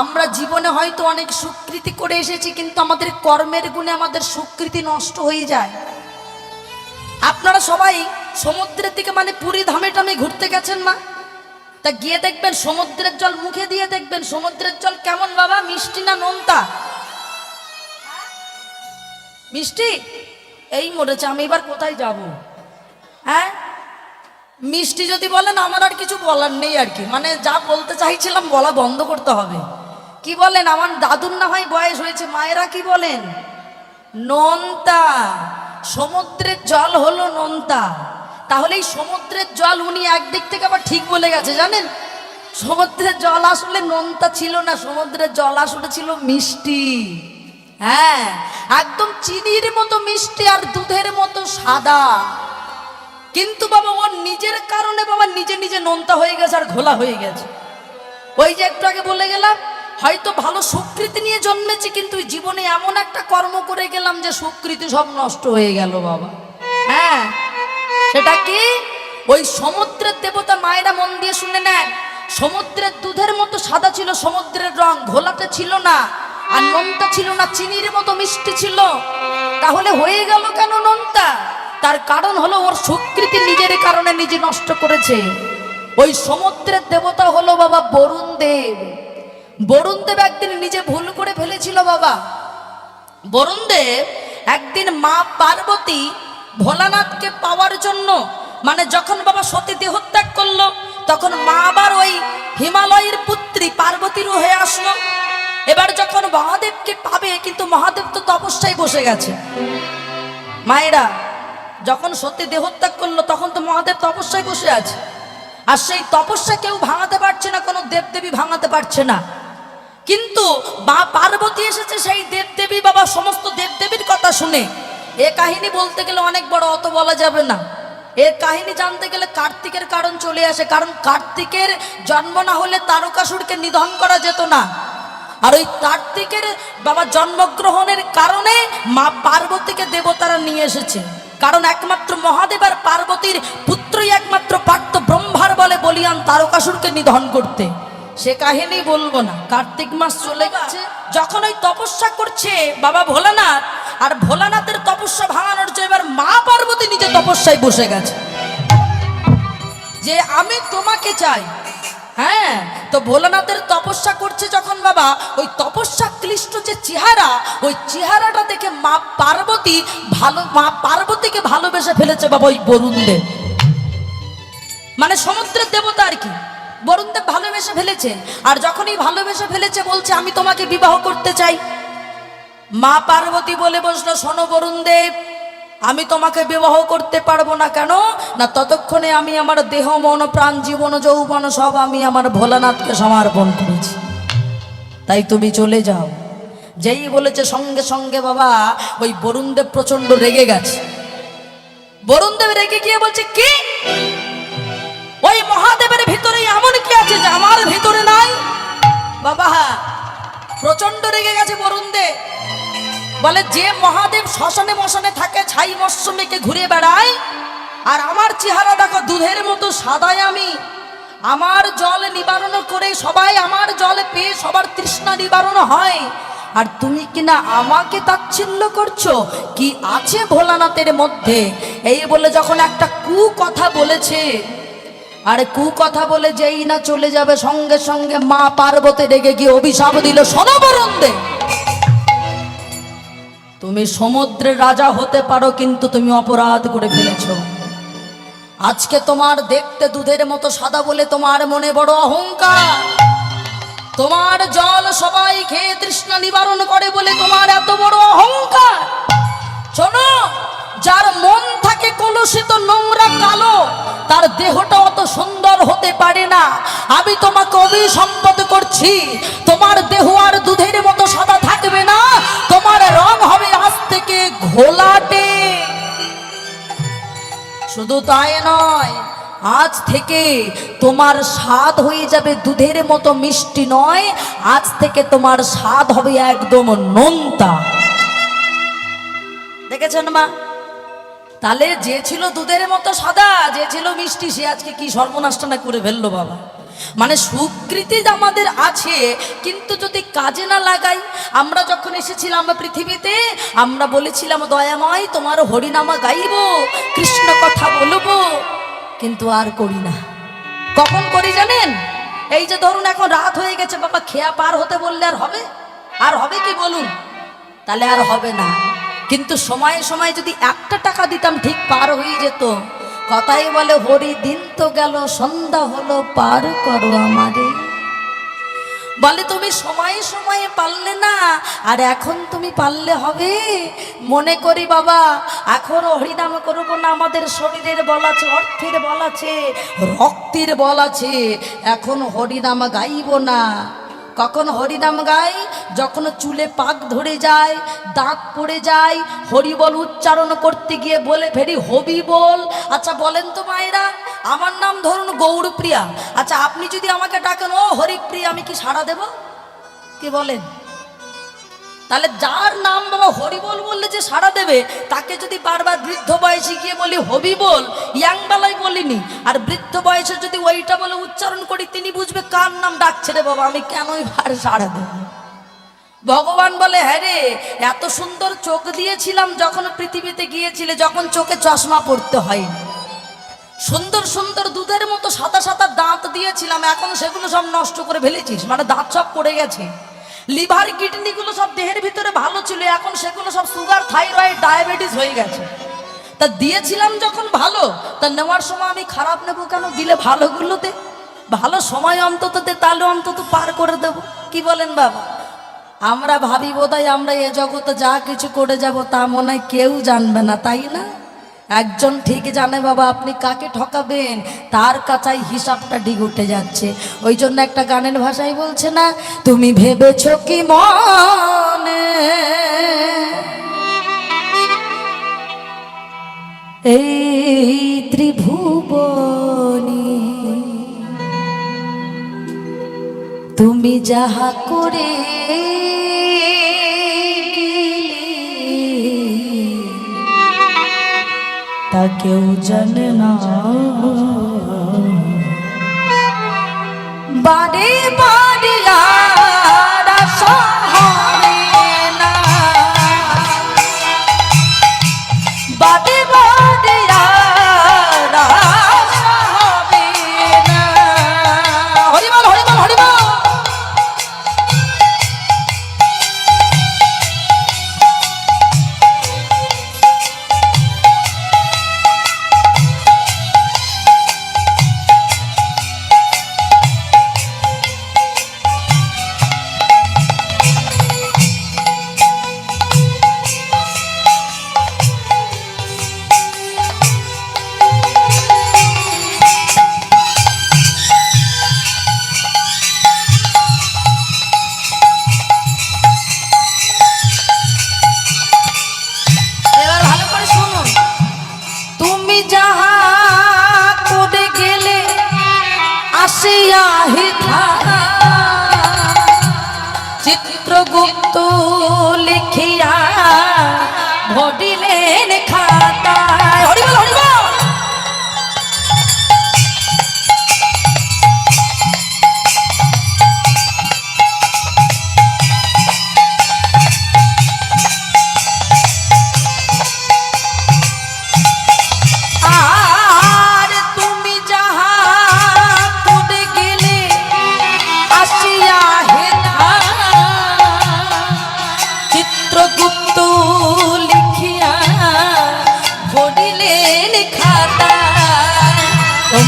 আমরা জীবনে হয়তো অনেক সুকৃতি করে এসেছি, কিন্তু আমাদের কর্মের গুণে আমাদের সুকৃতি নষ্ট হয়ে যায়। আপনারা সবাই সমুদ্রের দিকে মানে পুরী ধামে টামে ঘুরতে গেছেন মা তা গিয়ে দেখবেন সমুদ্রের জল, মুখে দিয়ে দেখবেন সমুদ্রের জল কেমন বাবা, মিষ্টি না নোনতা? মিষ্টি? এই মরেছে, আমি এবার কোথায় যাব? হ্যাঁ? মিষ্টি যদি বলেন, আমার আর কিছু বলার নেই আর কি। মানে যা বলতে চাইছিলাম বলা বন্ধ করতে হবে। কি বলেন? আমার দাদুর না হয় বয়স হয়েছে, মায়েরা কি বলেন? নোনতা, সমুদ্রের জল হলো নোনতা। তাহলে এই সমুদ্রের জল উনি একদিক থেকে আবার ঠিক বলে গেছে, জানেন? সমুদ্রের জল আসলে নোনতা ছিল না, সমুদ্রের জল আসলে ছিল মিষ্টি। হ্যাঁ একদম চিনির মতো মিষ্টি আর দুধের মতো সাদা। কিন্তু বাবা, ওর নিজের কারণে বাবা নিজে নিজে নোনতা হয়ে গেছে আর ঘোলা হয়ে গেছে। ওই যে একটু আগে বলে গেলাম হয়তো ভালো সুকৃতি নিয়ে জন্মেছি, কিন্তু জীবনে এমন একটা কর্ম করে গেলাম যে সুকৃতি সব নষ্ট হয়ে গেল, বাবা। হ্যাঁ সেটা কি? ওই সমুদ্রের দেবতা মায়েরা মন দিয়ে শুনে নেন, সমুদ্রের দুধের মতো সাদা ছিল, সমুদ্রের রং ঘোলাতে ছিল না, আর নোনতা ছিল না, চিনির মতো মিষ্টি ছিল। তাহলে হয়ে গেল কেন নোনতা তার কারণ হলো ওর সুকৃতি নিজের কারণে নিজে নষ্ট করেছে। ওই সমুদ্রের দেবতা হলো বাবা বরুণ দেব। বরুণ দেব একদিন নিজে ভুল করে ফেলেছিল বাবা। বরুণ দেব একদিন মা পার্বতী ভোলানাথকে পাওয়ার জন্য মানে যখন বাবা সতী দেহত্যাগ করল, তখন মা আবার ওই হিমালয়ের পুত্রী পার্বতীর হয়ে আসলো। এবার যখন মহাদেবকে পাবে, কিন্তু মহাদেব তো তপস্যায় বসে গেছে। মায়েরা, যখন সত্যি দেহত্যাগ করল, তখন তো মহাদেব তপস্যায় বসে আছে। আর সেই তপস্যা কেউ ভাঙাতে পারছে না, কোনো দেবদেবী ভাঙাতে পারছে না। কিন্তু বা পার্বতী এসেছে সেই দেবদেবী বাবা, সমস্ত দেবদেবীর কথা শুনে। এ কাহিনী বলতে গেলে অনেক বড়, অত বলা যাবে না। এর কাহিনী জানতে গেলে কার্তিকের কারণ চলে আসে, কারণ কার্তিকের জন্ম না হলে তারকাসুরকে নিধন করা যেত না। আর ওই কার্তিকের বাবা জন্মগ্রহণের কারণে মা পার্বতীকে দেবতারা নিয়ে এসেছে। কারণ একমাত্র মহাদেব আর পার্বতীর পুত্রই একমাত্র পার্থ ব্রহ্মার বলে বলিয়ান তারকাসুরকে নিধন করতে। সে কাহিনী বলব না। কার্তিক মাস চলে গেছে, যখন ওই তপস্যা করছে বাবা ভোলানাথ, আর ভোলানাথের তপস্যা ভাঙানোর জন্য এবার মা পার্বতী নিজে তপস্যায় বসে গেছে। যে আমি তোমাকে চাই। হ্যাঁ তো ভোলানাথের তপস্যা করছে যখন বাবা, ওই তপস্যা ক্লিষ্ট যে চেহারা, ওই চেহারাটা দেখে মা পার্বতী ভালো, মা পার্বতীকে ভালোবেসে ফেলেছে বাবা ওই বরুণ দেব মানে সমুদ্রের দেবতা আর কি। বরুণ দেব ভালোবেসে ফেলেছে। আর যখনই ভালোবেসে ফেলেছে, বলছে, আমি তোমাকে বিবাহ করতে চাই। মা পার্বতী বলে বসল, শোনো বরুণ দেব, আমি তোমাকে বিবাহ করতে পারব না কেন? না, ততক্ষণে আমি আমার দেহ, মন, প্রাণ, জীবন, যৌবন সব আমি আমার ভোলানাথকে সমর্পণ করেছি। তাই তুমি চলে যাও। যেই বলেছে, সঙ্গে সঙ্গে বাবা, ওই বরুণদেব প্রচণ্ড রেগে গেছে। বরুণদেব রেগে গিয়ে বলছে, কি? ওই মহাদেবের ভিতরে এমন কি আছে যে আমার ভিতরে নাই? বাবা প্রচণ্ড রেগে গেছে বরুণদেব বলে, যে মহাদেব শ্মশানে মশানে থাকে, ছাই মরশুমেকে ঘুরে বেড়ায়, আর আমার চেহারা দেখো, দুধের মতো সাদায় আমি। আমার জল নিবারণ করে সবাই আমার জল পেয়ে সবার তৃষ্ণা নিবারণ হয়। আর তুমি কিনা আমাকে তাচ্ছিল্য করছ? কি আছে ভোলানাথের মধ্যে? এই বলে যখন একটা কু কথা বলেছে আর কু কথা বলে যেই না চলে যাবে সঙ্গে সঙ্গে মা পার্বতী রেগে গিয়ে অভিশাপ দিল সনবরন্দে তুমি সমুদ্রের রাজা হতে পারো, কিন্তু তুমি অপরাধ করে ফেলেছ। আজকে তোমার দেখতে দুধের মতো সাদা বলে তোমার মনে বড় অহংকার। তোমার জল সবাই খেয়ে তৃষ্ণা নিবারণ করে বলে তোমার এত বড় অহংকার। শোনো যার মন থাকে কলুষিত, নোংরা, কালো, তার দেহটা অত সুন্দর হতে পারে না। আমি তোমাকে অভিসম্পদ করছি, তোমার দেহ আর দুধের মতো সাদা থাকবে না, তোমার রং হবে আজ থেকে ঘোলাটে। শুধু তাই নয়, আজ থেকে তোমার স্বাদ হয়ে যাবে দুধের মতো মিষ্টি নয়, আজ থেকে তোমার স্বাদ হবে একদম নোনতা। দেখেছেন মা? তাহলে যে ছিল দুধের মতো সাদা, যে ছিল মিষ্টি, সে আজকে কি সর্বনাশটা করে ফেলল বাবা? মানে সুকৃতি আমাদের আছে, কিন্তু যদি কাজে না লাগাই, আমরা যখন এসেছিলাম পৃথিবীতে, আমরা বলেছিলাম, দয়াময়, তোমার হরিনামা গাইব, কৃষ্ণ কথা বলব। কিন্তু আর করি না। কখন করি জানেন? এই যে ধরুন এখন রাত হয়ে গেছে, বাবা, খেয়া পার হতে বললে আর হবে? আর হবে কি বলুন? তাহলে আর হবে না। কিন্তু সময়ে সময়ে যদি একটা টাকা দিতাম, ঠিক পার হয়ে যেত। কথাই বলে, হরি দিন তো গেল, সন্ধ্যা হলো, পার করো আমারে। বলে, তুমি সময়ে সময়ে পারলে না, আর এখন তুমি পারলে হবে? মনে করি, বাবা, এখনও হরিনাম করব না, আমাদের শরীরের বল আছে, অর্থের বল আছে, রক্তের বল আছে। এখন হরিনাম গাইব না। কখন হরিনাম গাই যখন চুলে পাক ধরে যায়, দাগ পড়ে যায়, হরিবল উচ্চারণ করতে গিয়ে বলে ফেরি, হবি বল। আচ্ছা বলেন তো মায়েরা, আমার নাম ধরুন গৌরপ্রিয়া। আচ্ছা আপনি যদি আমাকে ডাকেন, ও হরিপ্রিয়া, আমি কি সাড়া দেব? কি বলেন? তাহলে যার নাম বাবা হরিবল বললে যে সাড়া দেবে, তাকে যদি বারবার বৃদ্ধ বয়সে গিয়ে বলি হবি বল ইয়াং বেলায় বলিনি। আর বৃদ্ধ বয়সে যদি ওইটা বলে উচ্চারণ করি, তিনি বুঝবে কার নাম ডাকছে রে বাবা, আমি কেনই ভার সাড়া দেব? ভগবান বলে হ্যাঁ রে, এত সুন্দর চোখ দিয়েছিলাম যখন পৃথিবীতে গিয়েছিলে, যখন চোখে চশমা পড়তে হয়নি। সুন্দর সুন্দর দুধের মতো সাদা সাদা দাঁত দিয়েছিলাম, এখন সেগুলো সব নষ্ট করে ফেলেছিস মানে দাঁত সব পড়ে গেছে। লিভার, কিডনিগুলো সব দেহের ভিতরে ভালো ছিল, এখন সেগুলো সব সুগার, থাইরয়েড, ডায়াবেটিস হয়ে গেছে। তা দিয়েছিলাম যখন ভালো, তা নেওয়ার সময় আমি খারাপ নেব কেন? দিলে ভালোগুলোতে ভালো সময় অন্তত দে, তাহলে অন্তত পার করে দেব। কি বলেন বাবা? আমরা ভাবি বোধহয় আমরা এ জগতে যা কিছু করে যাব তা মনে হয় কেউ জানবে না, তাই না? একজন ঠিক জানে বাবা, আপনি কাকে ঠকাবেন? তার কাছাই হিসাবটা ডিগ উঠে যাচ্ছে। ওই জন্য একটা গানের ভাষায় বলছে না, তুমি ভেবেছ কি মনে? এই ত্রিভুবনী, তুমি যাহা করে তা কেউ জানে না বাড়ি না। বারে আসিয়া হিথা চিত্রগুপ্ত লিখিয়া ভরিলেন খাতায়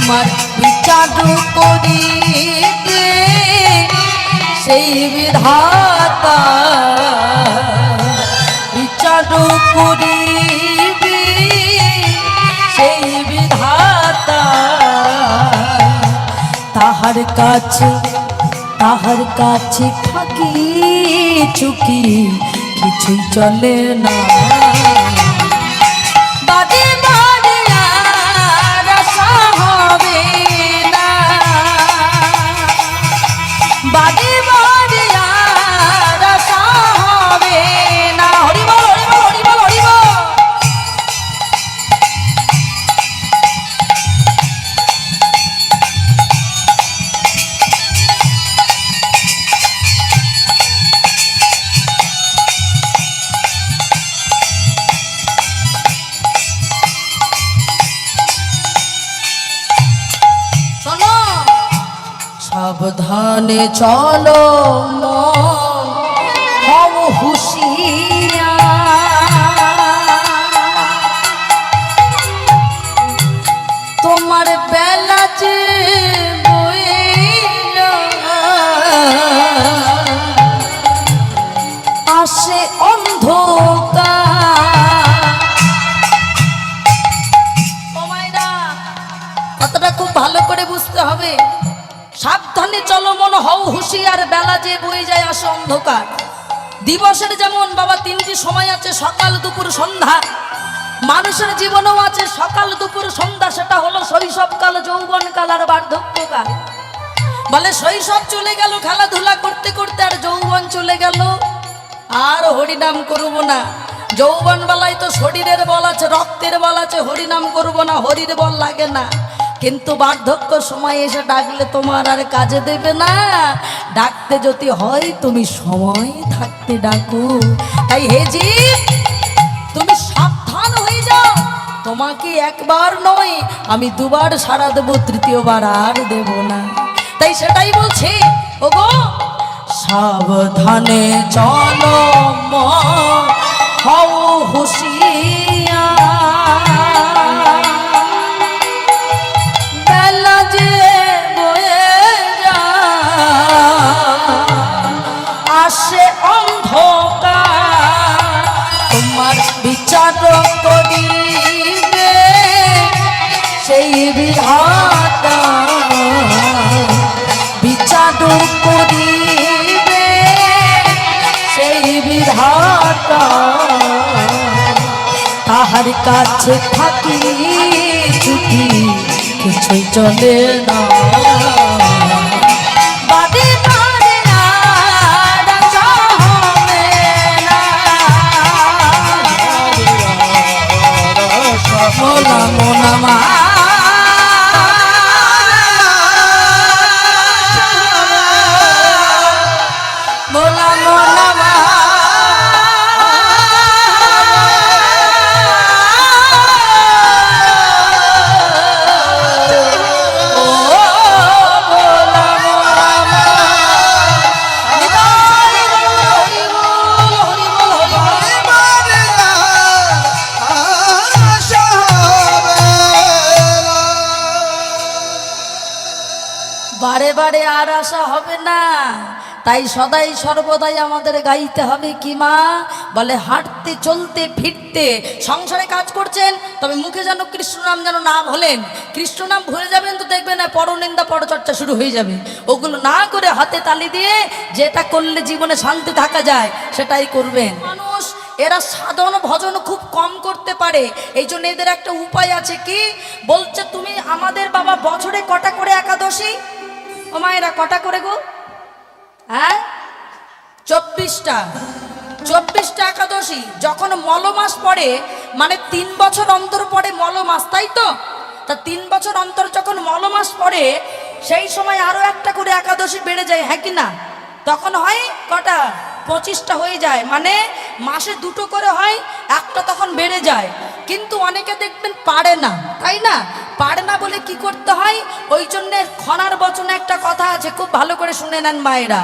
তোমার বিচার করিতে সেই বিধাতা বিচার করিবে সেই বিধাতা তাহার কাছে তাহার কাছে থাকি, চুকি কিছুই চলে না। চলো। হও হুঁশিয়ার বেলা যে বয়ে যায় আসে অন্ধকার। দিবসের যেমন বাবা তিনটি সময় আছে, সকাল, দুপুর, সন্ধ্যা। মানুষের জীবনেও আছে সকাল, দুপুর, সন্ধ্যা, সেটা হলো শৈশবকাল, যৌবনকাল আর বার্ধক্যকাল। বলে শৈশব চলে গেল, খেলাধুলা করতে করতে আর যৌবন চলে গেল। আর হরিনাম করব না। যৌবন বেলায় তো শরীরের বল আছে, রক্তের বল আছে, হরিনাম করব না, হরির বল লাগে না। কিন্তু বার্ধক্য সময় এসে ডাকলে তোমার আর কাজে দেবে না। ডাকতে যদি হয় তুমি সময় থাকতে ডাকো। তাই হেজি তুমি সাবধান হয়ে যাও। তোমাকে একবার নয়, আমি দুবার সারা দেবো, তৃতীয়বার আর দেব না। তাই সেটাই বলছি, ওগো, সাবধানে চলো। কাছে থাকি কিছুই চলে না। বারে বারে আর আসা হবে না। তাই সদাই সর্বদাই আমাদের গাইতে হবে কি মা? বলে হাঁটতে, চলতে, ফিরতে, সংসারে কাজ করছেন, তবে মুখে যেন কৃষ্ণ নাম যেন না ভোলেন কৃষ্ণ নাম ভুলে যাবেন তো দেখবেন না পরনিন্দা, পরচর্চা শুরু হয়ে যাবে। ওগুলো না করে হাতে তালি দিয়ে যেটা করলে জীবনে শান্তি থাকা যায়, সেটাই করবেন। মানুষ, এরা সাধন, ভজন খুব কম করতে পারে। এই জন্য এদের একটা উপায় আছে কি? বলছে, তুমি আমাদের বাবা বছরে কটা করে একাদশী? ও মায়েরা, কটা করে গো? হ্যাঁ? চব্বিশটা। চব্বিশটা একাদশী। যখন মলমাস পড়ে মানে তিন বছর অন্তর পড়ে মলমাস, তাই তো? তা তিন বছর অন্তর যখন মলমাস পড়ে, সেই সময় আরও একটা করে একাদশী বেড়ে যায় হ্যাঁ কি না? তখন হয় কটা? পঁচিশটা হয়ে যায়। মানে মাসে দুটো করে হয়, একটা তখন বেড়ে যায়। কিন্তু অনেকে দেখবেন পারে না, তাই না? পারে না বলে কি করতে হয়? ওই জন্যে খনার বচনে একটা কথা আছে, খুব ভালো করে শুনে নেন মায়েরা।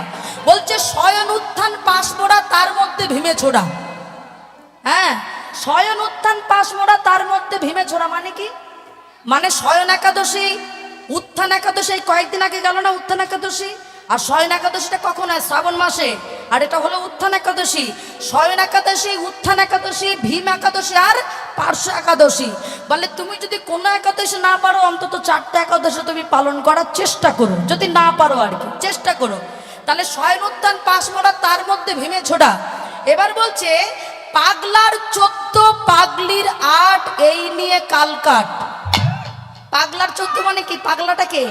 বলছে শয়ন উত্থান পাশ মোড়া, তার মধ্যে ভীমে ছোড়া। হ্যাঁ শয়ন উত্থান পাশ মোড়া, তার মধ্যে ভীমে ছোড়া মানে কি? মানে শয়ন একাদশী, উত্থান একাদশী কয়েকদিন আগে গেল না উত্থান একাদশী? আর শয়ন একাদশীটা কখন হয়? শ্রাবণ মাসে। আর এটা হলো উত্থান একাদশী। শয়ন একাদশী, উত্থান একাদশী, ভীম একাদশী আর পার্শ্ব একাদশী। বলে তুমি যদি কোনো একাদশী না পারো, অন্তত চারটে একাদশী তুমি পালন করার চেষ্টা করো। যদি না পারো আর কি, চেষ্টা করো। তাহলে শয়ন উত্থান পাশ মোড়া তার মধ্যে ভীমে ছোড়া। এবার বলছে, পাগলার চোদ্দ, পাগলির আট, এই নিয়ে কালকাট পাগলার চোদ্দ মানে কি? পাগলাটাকে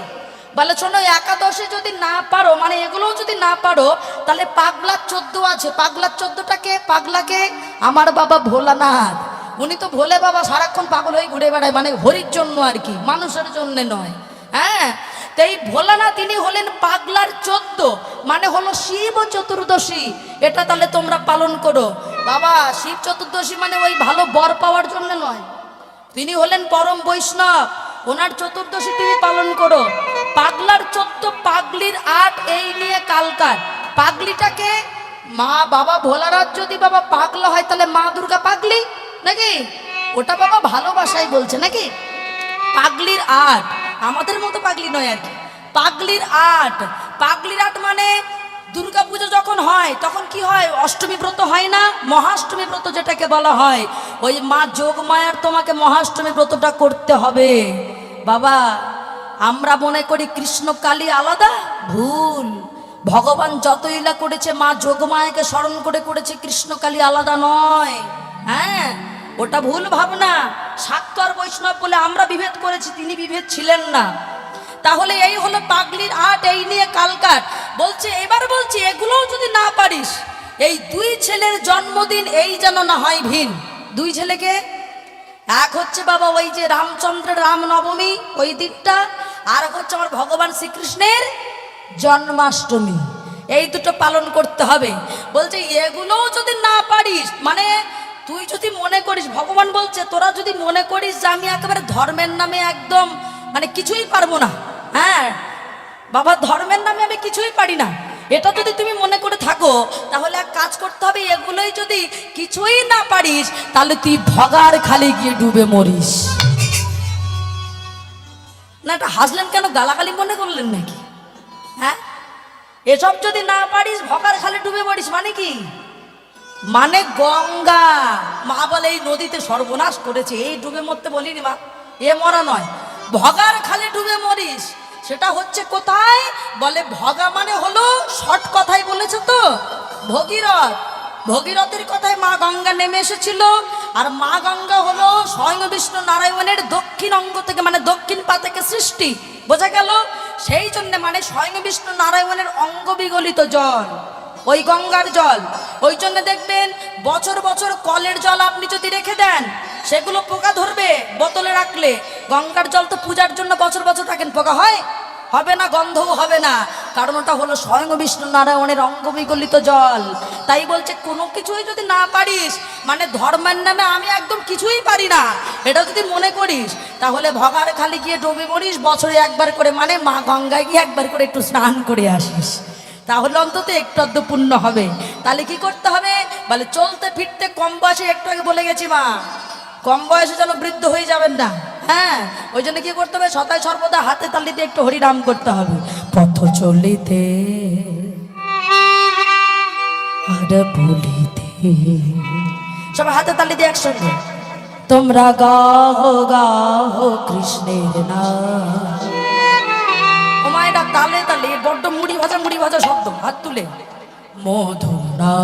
বলে, শোনো, একাদশে যদি না পারো মানে এগুলোও যদি না পারো, তাহলে পাগলার চোদ্দ আছে। পাগলার চোদ্দটাকে পাগলাকে আমার বাবা ভোলানাথ। উনি তো ভোলে বাবা সারাক্ষণ পাগল হয়ে ঘুরে বেড়ায় মানে হরির জন্য আর কি, মানুষের জন্য নয়। হ্যাঁ? তো এই ভোলানাথ তিনি হলেন পাগলার চোদ্দ মানে হলো শিব চতুর্দশী। এটা তাহলে তোমরা পালন করো। বাবা, শিব চতুর্দশী মানে ওই ভালো বর পাওয়ার জন্য নয়। তিনি হলেন পরম বৈষ্ণব। ওনার চতুর্দশী তুমি পালন করো। পাগলা পাগলার চোদ্দ পাগলির আট, এই নিয়ে কালকার। পাগলিটাকে মা, বাবা ভোলারাজ যদি বাবা পাগলা হয়, তাহলে মা দুর্গা পাগলি নাকি? ওটা বাবা ভালোবাসাই বলছে নাকি? পাগলির আট, আমাদের মতো পাগলি নয় আর কি। পাগলির আট পাগলির আট মানে দুর্গা পুজো যখন হয়, তখন কি হয়? অষ্টমী ব্রত হয় না? মহাষ্টমী ব্রত যেটাকে বলা হয়। ওই মা যোগমায়ার তোমাকে মহাষ্টমী ব্রতটা করতে হবে। বাবা আমরা মনে করি কৃষ্ণ কালী আলাদা, ভুল। ভগবান যত ইলা করেছে, মা যোগমায়াকে স্মরণ করে করেছে, কৃষ্ণ কালী আলাদা নয়। হ্যাঁ ওটা ভুল ভাবনা। সাক্তর বৈষ্ণব বলে আমরা বিভেদ করেছি, তিনি বিভেদ ছিলেন না। তাহলে এই হলো পাগলির আট, এই নিয়ে কালকাট বলছে, এবার বলছি, এগুলোও যদি না পারিস, এই দুই ছেলের জন্মদিন, এই যেন না হয় ভিন। দুই ছেলেকে? এক হচ্ছে বাবা ওই যে রামচন্দ্রের রামনবমী, ওই দিনটা। আর হচ্ছে আমার ভগবান শ্রীকৃষ্ণের জন্মাষ্টমী। এই দুটো পালন করতে হবে। বলছে, এগুলোও যদি না পারিস মানে তুই যদি মনে করিস, ভগবান বলছে, তোরা যদি মনে করিস যে আমি একেবারে ধর্মের নামে একদম মানে কিছুই পারব না হ্যাঁ? বাবা, ধর্মের নামে আমি কিছুই পারি না। এটা যদি তুমি মনে করে থাকো, তাহলে এক কাজ করতে হবে, এগুলোই যদি কিছুই না পারিস, তাহলে তুই ভগার খালি গিয়ে ডুবে মরিস। না, এটা হাসলেন কেন? গালাগালি মনে করলেন নাকি? হ্যাঁ? এসব যদি না পারিস ভগার খালি ডুবে মরিস মানে কি? মানে গঙ্গা, মা বলে এই নদীতে সর্বনাশ করেছে, এই ডুবে মরতে বলিনি মা, এ মরা নয়। ভগার খালে ডুবে মরিস, সেটা হচ্ছে কোথায়? বলে ভগা মানে হলো শর্ট কথাই বলেছে তো, ভগীরথ। ভগীরথের কথায় মা গঙ্গা নেমে এসেছিল। আর মা গঙ্গা হলো স্বয়ং বিষ্ণু নারায়ণের দক্ষিণ অঙ্গ থেকে মানে দক্ষিণ পা থেকে সৃষ্টি। বোঝা গেল? সেই জন্য মানে স্বয়ং বিষ্ণু নারায়ণের অঙ্গ বিগলিত জল, ওই গঙ্গার জল। ওই জন্য দেখবেন, বছর বছর কলের জল আপনি যদি রেখে দেন, সেগুলো পোকা ধরবে, বোতলে রাখলে। গঙ্গার জল তো পূজার জন্য বছর বছর রাখেন, পোকা হয়? হবে না, গন্ধও হবে না। কারণ ওটা হলো স্বয়ং বিষ্ণু নারায়ণের অঙ্গ বিগলিত জল। তাই বলছে, কোনো কিছুই যদি না পারিস মানে ধর্মের নামে আমি একদম কিছুই পারি না এটা যদি মনে করিস, তাহলে ভগার খালি গিয়ে ডুবে মরিস, বছরে একবার করে মানে মা গঙ্গায় গিয়ে একবার করে একটু স্নান করে আসিস। তাহলে অন্তত একটু অর্ধ পূর্ণ হবে। তাহলে কি করতে হবে? বলে, চলতে ফিরতে কম বয়সে একটু আগে বলে গেছি মা, কম বয়সে যেন বৃদ্ধ হয়ে যাবেন না। হ্যাঁ ওই জন্য কি করতে হবে? সদায় সর্বদা হাতে তালিতে একটু হরিনাম করতে হবে। পথ চলিতে বলিতে। সবাই হাতে তালি দিয়ে একসঙ্গে। তোমরা গাহ গাহ কৃষ্ণের না ও তালে তালে বড্ড মুড়ি ভাজা মুড়ি ভাজা শব্দ হাত তুলে। মধু না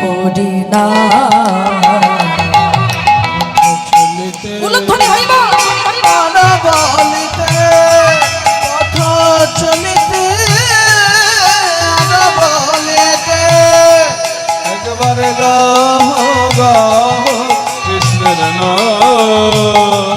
হরি না উলুধ্বনি হরিব একবার গাহ গাহ কৃষ্ণের মধুরা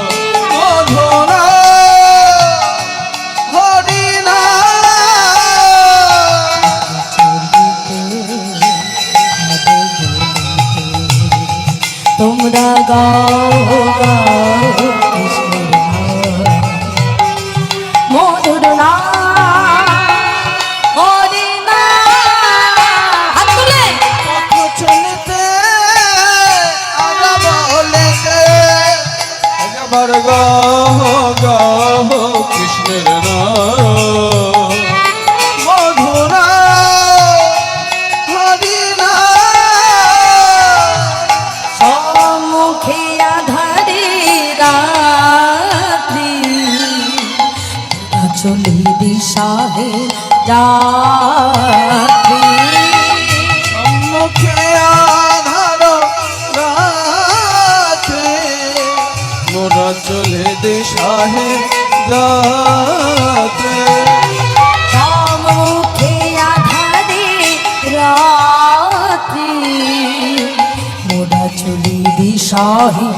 দিশাহে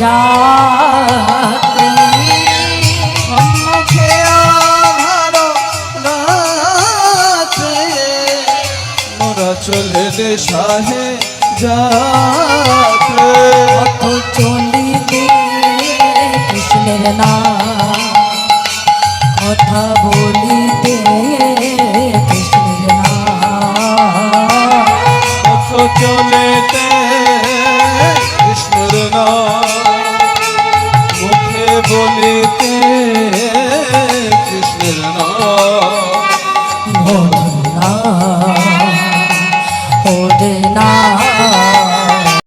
যাত্রী সম্মুখে আধার রাতে মোরা চলে দিশাহে যাতে পথ চলিতে কৃষ্ণের নাম